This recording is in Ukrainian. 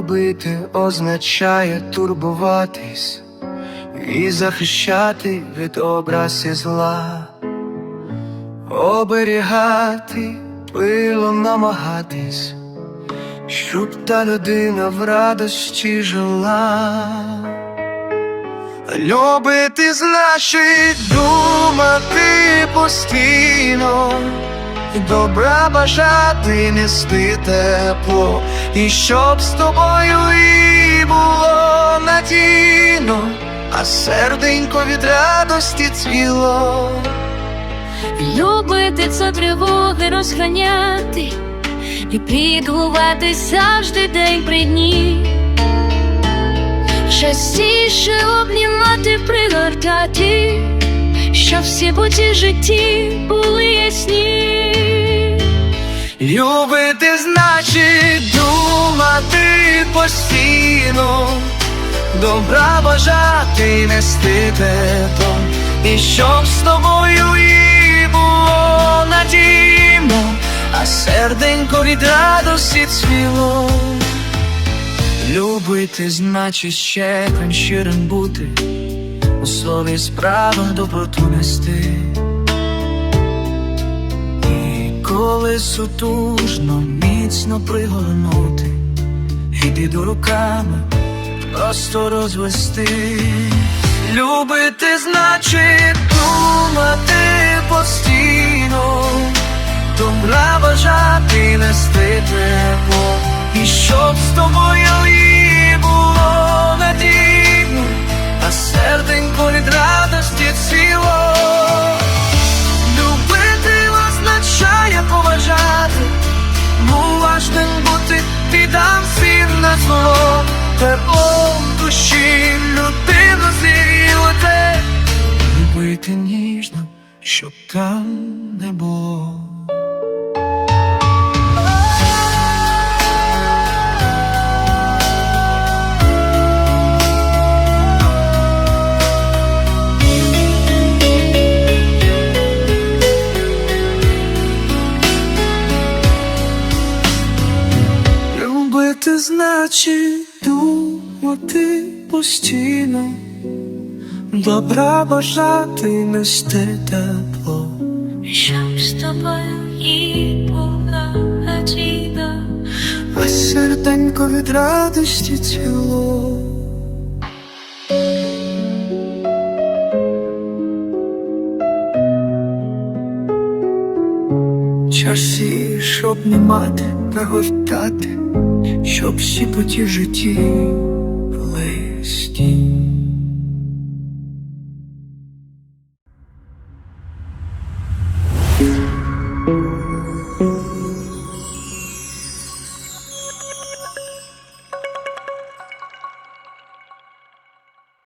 Любити означає турбуватись і захищати від образ і зла, оберігати, пилом намагатись, щоб та людина в радості жила. Любити значить думати постійно, добра бажати нести тепло, і щоб з тобою і було надійно, а серденько від радості цвіло. Любити це тривоги розганяти і піклувати завжди день при дні. Частіше обнімати, пригортати, щоб всі путі житті були ясні. Любити значить думати постійно, добра бажати нести тепло, і щоб з тобою і було надійно, а серденько від радості цвіло. Любити значить щедрим щирим бути, у слові справам доброту нести. І коли сутужно міцно пригорнути, йди до руками просто розвести. Любити значить думати постійно, добра бажати уважним бути, піддам всім на зло, теплом душі людину зігріти, любити ніжно, щоб там не було. Значить думати постійно, добра бажати нести тепло. Щоб з тобою і була надійна. А серденько від радості цвіло. Часі, щоб не мати, пригортати, щоб всі поті житті листі.